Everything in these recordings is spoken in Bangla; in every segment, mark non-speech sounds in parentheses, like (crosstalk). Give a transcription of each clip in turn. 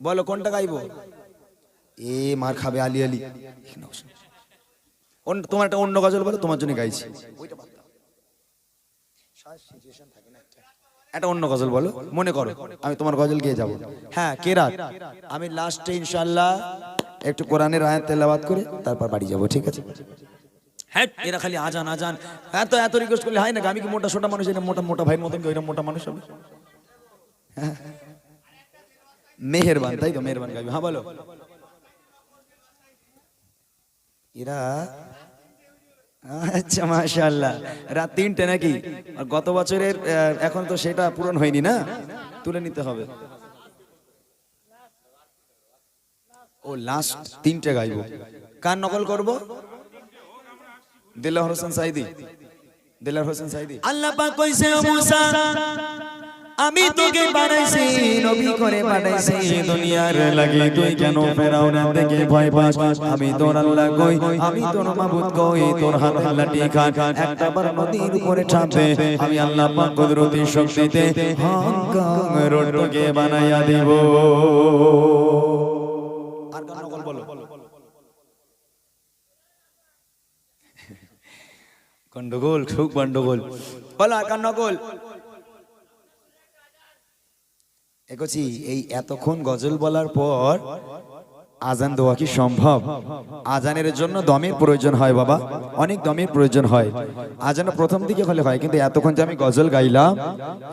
বলো, কোনটা গাইবো? এ, মার খাবে আলি আলি। তোমার একটা অন্য গজল বলো, তোমার জন্য গাইছি। একটা অন্য গজল বলো, মনে করো, আমি তোমার গজল গিয়ে যাব। হ্যাঁ কেরাত। আমি লাস্টে ইনশাল্লাহ একটু কোরআনের আয়াত তেলাবাদ করে তারপর বাড়ি যাব, ঠিক আছে? হ্যাঁ এরা খালি আজান আজান। এত এত রিকোয়েস্ট করলে হয় না আমি কি মোটা সোটা মানুষ? এটা মোটা মোটা ভাইয়ের মতন ওইরকম মোটা মানুষ হবে? হ্যাঁ। মেহেরবান, তাই তো? মেহেরবান গাইবে। হ্যাঁ বলো। এরা? আচ্ছা মাশাআল্লাহ। রাত তিনটে নাকি? আর গত বছরের এখন তো সেটা পূরণ হয়নি না? তুলে নিতে হবে। ও লাস্ট তিনটে গাইবো। কার নকল করব? দিলওয়ার হোসেন সাইদি। দিলওয়ার হোসেন সাইদি। আল্লাহ পাক কইছে মুসা, আমি তোকে বানাইছি, নবী করে বানাইছি, দুনিয়ার লাগি তুই কেন ফেরাউনের থেকে ভয় পাস? আমি তোর আল্লাহ কই, আমি তোর মাবুদ কই, তোর হাতে লাঠি খান একটা বার নদীর উপরে ছাপে আমি আল্লাহ পাক কুদরতি শক্তিতে হংকং রোড তোকে বানাইয়া দিব আর গান নকল বলো গন্ডগোল, খুব গন্ডগোল। বলো এগোছি এই এতক্ষণ গজল বলার পর আজান দেওয়া কি সম্ভব? আজানের জন্য দমের প্রয়োজন হয় বাবা, অনেক দমের প্রয়োজন হয়। আজান প্রথম দিকে হলে হয়, কিন্তু এতক্ষণ যে আমি গজল গাইলাম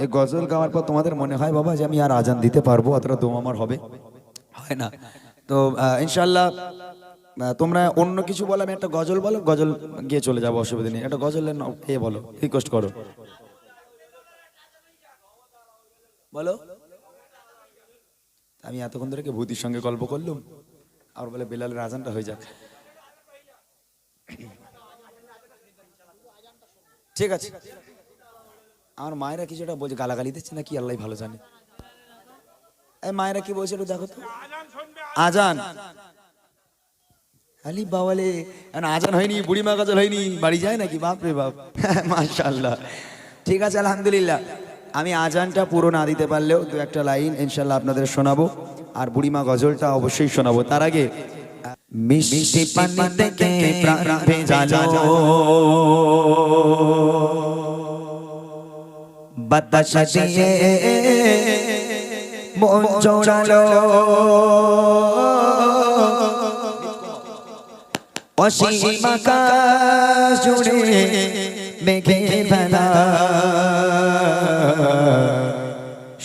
এই গজল গাওয়ার পর তোমাদের মনে হয় বাবা যে আমি আর আজান দিতে পারব, অতটা দম আমার হবে? হয় না। তো ইনশাল্লাহ তোমরা অন্য কিছু বলো, আমি একটা গজল বলো, গজল গিয়ে চলে যাব, অসুবিধা নেই। একটা গজলের এ বলো রিকোয়েস্ট করো। বলো। আমি এতক্ষণ ধরে ভূতির সঙ্গে গল্প করলাম? আর বলে বেলালের আজানটা হয়ে যাক। ঠিক আছে। আমার মায়েরা কিছু একটা বলছে, গালাগালি দিচ্ছে না কি আল্লাহ ভালো জানে। এই মায়েরা কি বলছে দেখো তো। আজান। আলি এখন আজান হয়নি, বুড়িমা গজল হয়নি, বাড়ি যায় নাকি? বাপ রে বাপ। (laughs) মাশাল্লাহ ঠিক আছে, আলহামদুলিল্লাহ। আমি আজানটা পুরো না দিতে পারলেও দু একটা লাইন ইনশাল্লাহ আপনাদের শোনাবো। আর বুড়িমা গজলটা অবশ্যই শোনাবো। তার আগে, মিষ্টি পানি থেকে প্রাণ অসীম আকাশ জুড়ে মেঘে বেলা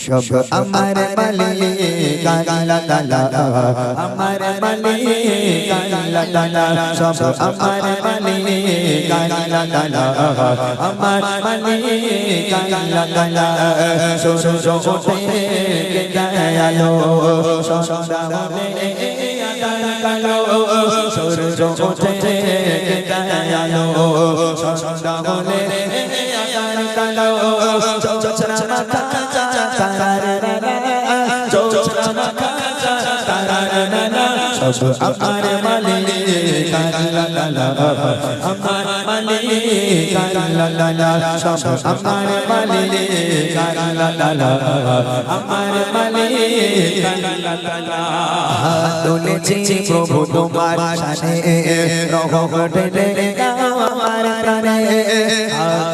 সব আমার মালি গালা গালা, আমার মালি গালা গালা, সব আমার মালি গালা গালা, আমার মালি গালা গালা। সরু জোটে গায়ালো সদামনে গালা গালো সরু জোটে গায়ালো সদামনে গালা গালো চচরা মাথা সব আমার মালি কালা লালা আমার মালি কালা লালা আমার মালি কালা আমার মালি কালা লালা তুলেছি প্রভু তোমার সানে রহমতে আমার প্রাণে।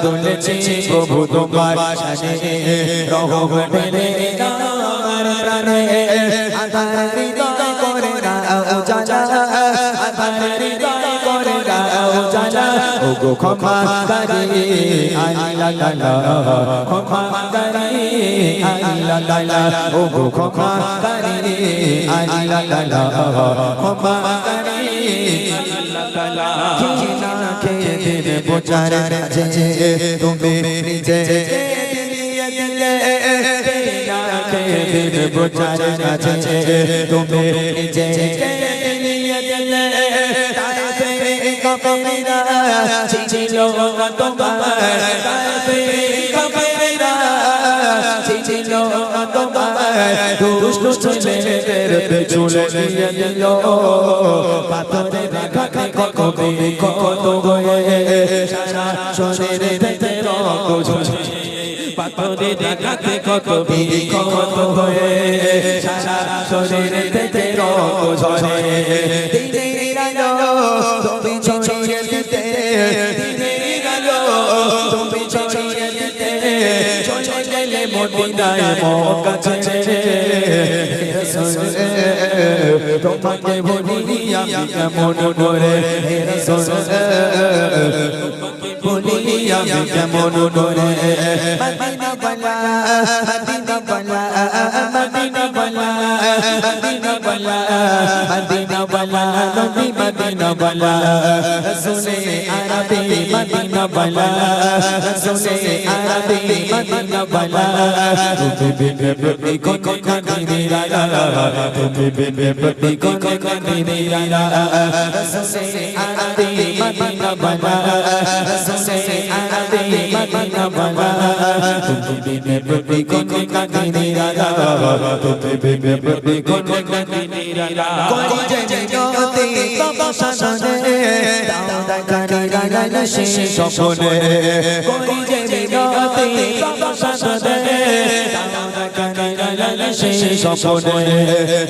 তুলেছি প্রভু তোমার সানে রহমতে আমার প্রাণে। আধার হৃদয় জানা ও গো ক্ষমা করি আল্লাহ লালা ক্ষমা করি আল্লাহ লালা ও গো ক্ষমা করি আল্লাহ লালা ক্ষমা করি আল্লাহ লালা কি না খেয়ে দিলে বোঝার যে তুমি নিজে বোঝার আছে তুমি নিজে কবিরা ছিল তোমার তাইতে কবিরা ছিল তোমার দুষ্ট ছেলেদের পেছনে নিয়ে দিল পাথরের ঘাটে কত কত হয়ে সারা শরীরে থেকে রক্ত পাথরে দেখাতে কত বিক্ষত হয়ে সারা শরীর থেকে রক্ত ঝরে মদিনায় মক্কা ছেড়ে তোমাকে বলি আমি কেমন করে বলি আমি কেমন করে মদিনা বলা মদিনা বলা মদিনা বলা মদিনা বলা মদিনা বলা মদিনা বালা সুনে আরবি মদিনা বালা সুনে আরবি মদিনা বালা তুমি বিবে প্রতি কোন কানি রালা তুমি বিবে প্রতি কোন কানি রালা সুনে আরবি মদিনা বালা রসুলে আরবি মদিনা বলা তুমি বিবে প্রতি কোন কাদিনী রালা তুমি বিবে প্রতি কোন কাদিনী রালা করি যে জগতে তব শাসনে দাও দেখানি গাগাল শেষ স্বপনে করি যে বিনতে তব শাসনে দাও দেখানি গাগাল স্বপনে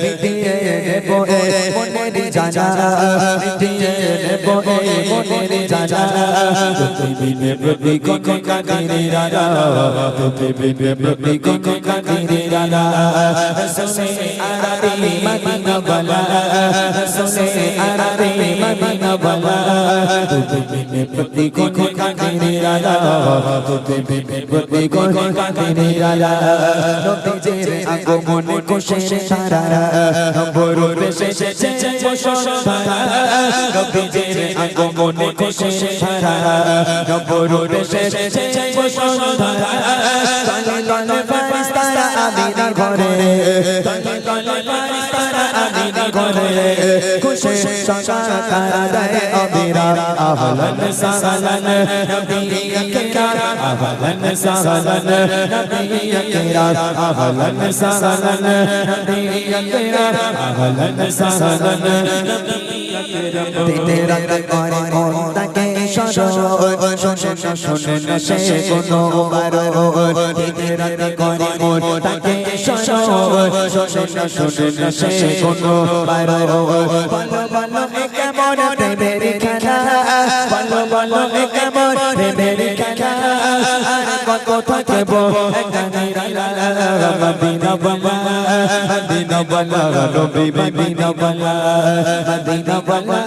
মিটিয়ে নেব এ মনের জানা নেব এ মনের জানা তুমি বিবে প্রতি কোন কাদিনী রালা তুমি বিবে প্রতি কোন কাদিনী রালা রসুলে আরবি মদিনা বলা রালা নবীজির আগমনে খুশির সারা নবীজির আগমনে খুশি সারা নম্বর এসেছে বসন্তরা তলে তলে ফারিস্তারা আমিনার ঘরে তলে তলে ফারিস্তারা আমিনার ঘরে খুশি সকাল তারা দেয় অবিরা আহলান সাহলান নবী আকরাম আহলান সাহলান নবী আকরাম আহলান সাহলান নবী আকরাম আহলান সাহলান আকরাম করে মন তাকে শোনে না সে কোনো বারো দিতে করে মন তাকে শোনে না সে কোনো বারো বলো বলো কেমন প্রেমের খেলা বলো বলো কেমন প্রেমের কত থাকব। এখানে মদিনা বাবা মদিনা বাবা নবী মদিনা বাবা মদিনা বাবা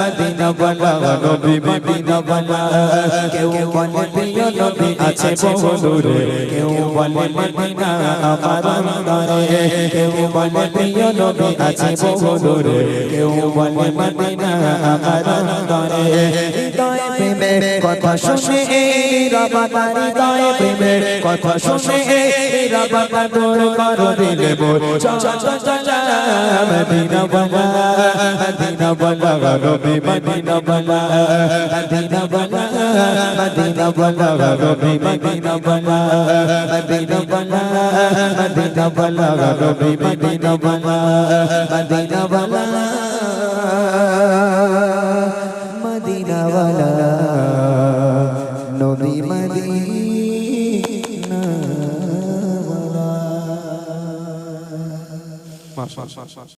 মদিনা বাবা নবী মদিনা বাবা কেউ বলে প্রিয় নবী আছে বহুদূরে কেউ বলে মদিনা আমার অন্তরে কেউ বলে প্রিয় নবী আছে বহুদূরে কেউ বলে মদিনা আমার অন্তরে প্রেমের কথা শুনে রবাবা হৃদয়ে প্রেমের কথা শুনে রবাবা তোর করো দিলে মোর মদিনা বাবা মদিনা বাবা রবি মদিনা বাবা মদিনা বাবা মদিনা বাবা রবি মদিনা বাবা মদিনা বাবা মদিনা বাবা রবি মদিনা বাবা মদিনা বাবা। 算了算了算了